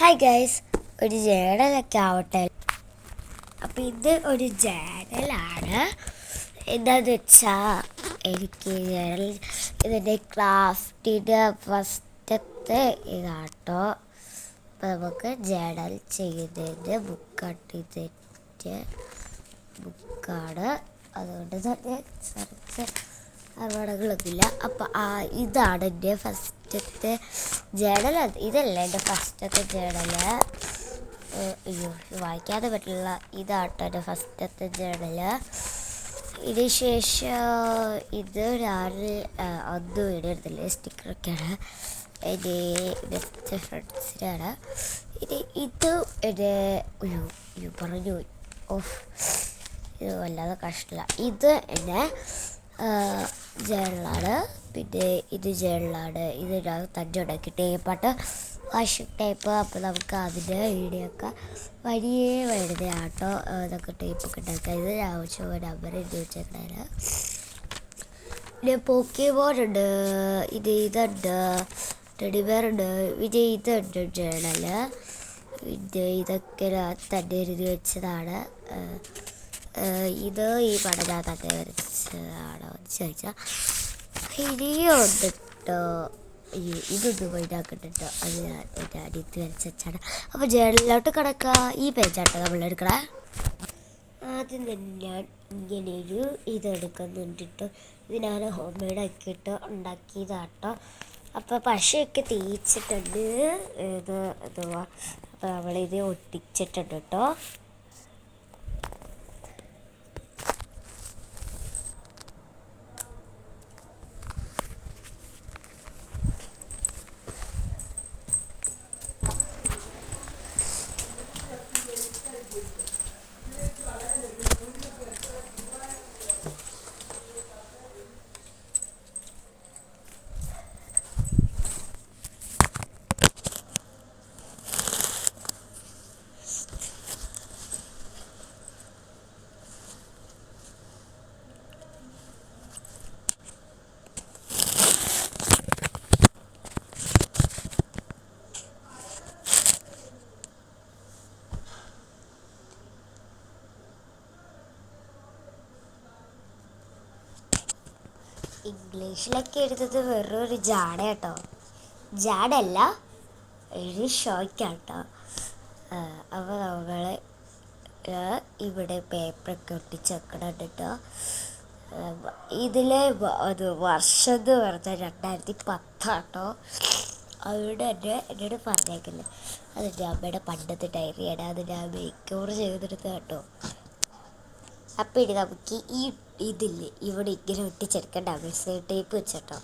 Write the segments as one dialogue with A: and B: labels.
A: Hi guys ഒരു ജേണലൊക്കെ ആവട്ടെ. അപ്പം ഇത് ഒരു ജേണലാണ് എന്താന്ന് വെച്ചാൽ എനിക്ക് ജേണൽ ഇതിന്റെ ക്രാഫ്റ്റിന്റെ ഫസ്റ്റത്തെ ഇതാട്ടോ. അപ്പം നമുക്ക് ജേണൽ ചെയ്യുന്നതിന്റെ ബുക്കാട്ട് ഇതിന്റെ ബുക്കാണ് അതുകൊണ്ട് തന്നെ സർച്ച് അപകടങ്ങളൊന്നുമില്ല. അപ്പം ആ ഇതാണ് എന്റെ ഫസ്റ്റത്തെ ജേണൽ ഇതല്ല എന്റെ ഫസ്റ്റത്തെ ജേണൽ അയ്യോ വായിക്കാതെ പറ്റില്ല. ഇതാട്ടോ എന്റെ ഫസ്റ്റത്തെ ജേണൽ ഇതിന് ശേഷം ഇത് ഞാൻ ഒന്നും ഇടരുന്നില്ല സ്റ്റിക്കറൊക്കെയാണ്. എന്റെ ബെസ്റ്റ് ഫ്രണ്ട്സിനാണ്. ഇത് ഇത് എന്റെ അയ്യോ അയ്യോ പറഞ്ഞു ഓഫ്. ഇത് വല്ലാതെ കഷ്ടമില്ല ഇത് എന്റെ ജേണലാണ്. പിന്നെ ഇത് ജേണലാണ്. ഇത് ഞാൻ തന്നെ ഉണ്ടാക്കി ടേപ്പാട്ട് വാഷിംഗ് ടേപ്പ് അപ്പോൾ നമുക്ക് അതിന്റെ വീഡിയോക്കെ വലിയ വരുന്ന ആട്ടോ. ഇതൊക്കെ ടേപ്പൊക്കെ ഉണ്ടാക്കുക ഇത് ആവശ്യം നമ്പർ എഴുതി വെച്ചേക്കണേന് പിന്നെ പോക്കിമോൻ ഉണ്ട്. ഇത് ഇതുണ്ട്. ടെഡിബേറുണ്ട് പിന്നെ ഇത് ഇതുണ്ട് ജേണൽ പിന്നെ ഇതൊക്കെ തന്നെ എഴുതി വെച്ചതാണ്. ഇത് ഈ പടം ഞാൻ തന്നെ വരച്ചതാണോ എന്ന് ചോദിച്ചാൽ ഇനിയും ഉണ്ടിട്ടോ ഇതൊന്നും വൈകിട്ടോ അത് ഞാൻ എന്റെ അടിയത്ത് വരച്ച വെച്ചാണ് അപ്പോൾ ജേണലിലോട്ട് കിടക്കുക ഈ പേജാട്ടോ നമ്മൾ എടുക്കണേ. ആദ്യം തന്നെ ഞാൻ ഇങ്ങനെ ഒരു ഇതെടുക്കുന്നുണ്ട് കേട്ടോ ഇത് ഞാൻ ഹോം മെയ്ഡ് ആക്കിയിട്ട് ഉണ്ടാക്കിയതാട്ടോ. അപ്പോൾ പശയൊക്കെ തേച്ചിട്ടുണ്ട്. ഇത് എന്തുവാ അപ്പോൾ നമ്മളിത് ഒട്ടിച്ചിട്ടുണ്ട് കേട്ടോ. ഇംഗ്ലീഷിലൊക്കെ എഴുതുന്നത് വെറും ഒരു ജാട കേട്ടോ. ജാടല്ല ഒരു ഷോയ്ക്കാട്ടോ. അപ്പോൾ നമ്മൾ ഇവിടെ പേപ്പറൊക്കെ ഒട്ടിച്ച് വെക്കണുണ്ട് കേട്ടോ ഇതിലെ അത് വർഷം എന്ന് പറഞ്ഞാൽ രണ്ടായിരത്തി പത്താട്ടോ. അതുകൊണ്ട് തന്നെ എന്നോട് പറഞ്ഞേക്കുന്നത് അത് ഞാൻ അമ്മയുടെ പണ്ടത്തെ ഡയറിയാണ് അത് ഞാൻ മേക്കോർ ചെയ്തെടുത്ത കേട്ടോ അപ്പം ഇത് നമുക്ക് ഈ ഇതില്ലേ ഇവിടെ ഇങ്ങനെ ഒട്ടിച്ചെടുക്കേണ്ട സൈഡ് ടേപ്പ് വെച്ചിട്ടോ.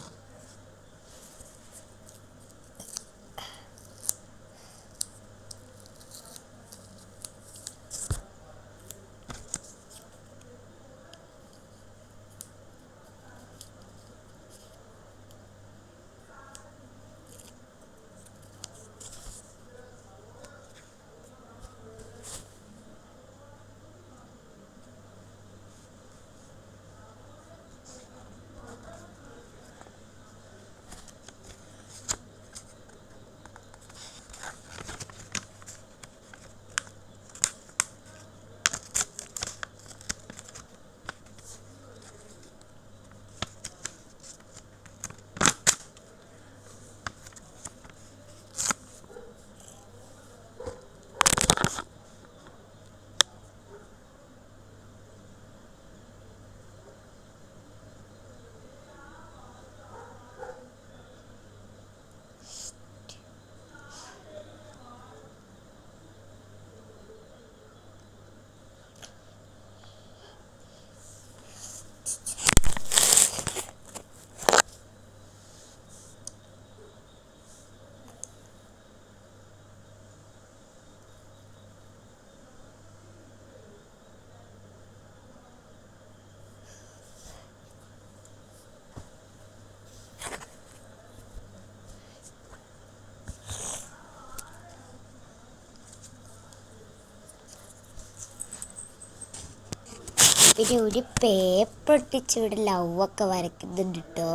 A: പിന്നെ ഒരു പേപ്പർ ഒട്ടിച്ച് ഇവിടെ ലവൊക്കെ വരയ്ക്കുന്നുണ്ട് കേട്ടോ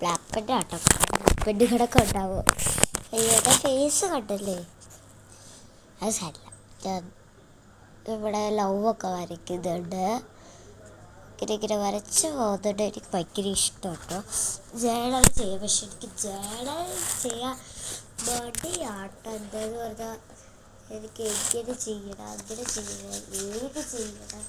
A: ബ്ലാക്ക് ആട്ടോ ബ്ലാക്ക് കിടക്ക ഉണ്ടാവും അയ്യോടെ ഫേസ് കണ്ടല്ലേ? അത് സാരില്ല ഞാൻ ഇവിടെ ലവൊക്കെ വരയ്ക്കുന്നുണ്ട്. ഇങ്ങനെ ഇങ്ങനെ വരച്ച് പോകുന്നുണ്ട്. എനിക്ക് ഭയങ്കര ഇഷ്ടം കേട്ടോ ജേണൽ ചെയ്യാം. പക്ഷെ എനിക്ക് ജേണൽ ചെയ്യാൻ മടിയാട്ടോ. എന്താന്ന് പറഞ്ഞാൽ എനിക്ക് എങ്ങനെ ചെയ്യണം അങ്ങനെ ചെയ്യണം ഏത് ചെയ്യണം.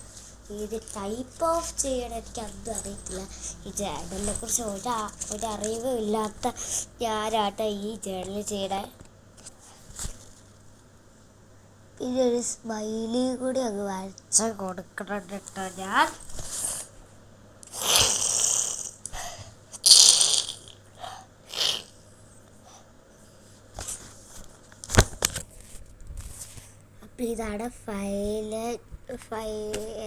A: ഏത് ടൈപ്പ് ഓഫ് ചെയ്യണം എനിക്ക് അതും അറിയത്തില്ല. ഈ ജേണലിനെ കുറിച്ച് ഒരു ഒരറിവും ഇല്ലാത്ത ഞാനാട്ടോ ഈ ജേണൽ ചെയ്യണേ. പിന്നെ ഒരു സ്മൈലി കൂടി അങ്ങ് വരച്ച് കൊടുക്കണം കേട്ടോ ഞാൻ. അപ്പോൾ ഇതാണ് ഫൈനൽ ഫൈ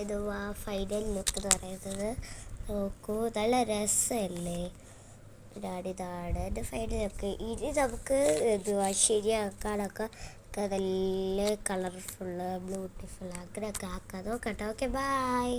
A: എന്തുവാ ഫൈനൽ ലുക്ക് എന്ന് പറയുന്നത്. നോക്കൂ നല്ല രസമല്ലേ? ഇതാണ് ഇതാണ് എന്റെ ഫൈനൽ ലുക്ക് ഇനി നമുക്ക് എന്തുവാ? ശരിയാക്കാനൊക്കെ നല്ല കളർഫുള്ള് ബ്യൂട്ടിഫുൾ അങ്ങനെയൊക്കെ ആക്കാം. നോക്കട്ടെ. Okay bye